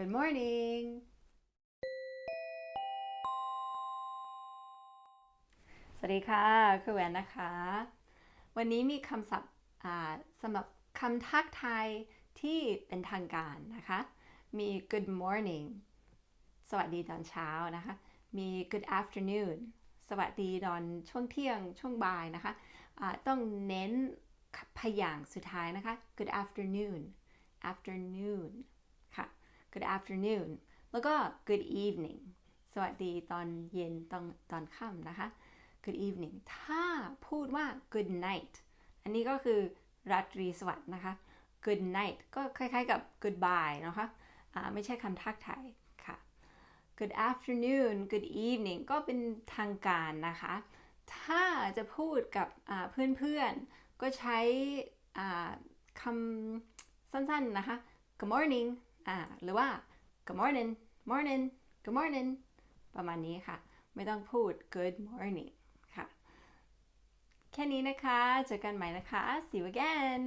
Good morning สวัสดีค่ะ คือแหวนนะคะ วันนี้มีคำศัพท์สำหรับคำทักทายที่เป็นทางการนะคะ มี good morning สวัสดีตอนเช้านะคะ มี good afternoon สวัสดีตอนช่วงเที่ยงช่วงบ่ายนะคะอ่าต้องเน้นพยางค์สุดท้ายนะคะ good afternoon afternoon good afternoon แล้วก็ good evening สวัสดีตอนเย็นตอนตอนค่ำนะคะ good evening ถ้าพูดว่า good night อันนี้ก็คือราตรีสวัสดิ์นะคะ good night ก็คล้ายๆกับ goodbye นะคะอ่าไม่ใช่คำทักทายค่ะ good afternoon good evening ก็เป็นทางการนะคะ ถ้าจะพูดกับเพื่อนๆ ก็ใช้คำสั้นๆนะคะ good morning อ่าหรือว่า good morning morning good morning ประมาณนี้ค่ะ ไม่ต้องพูด good morning ค่ะ แค่นี้นะคะ เจอกันใหม่นะคะ see you again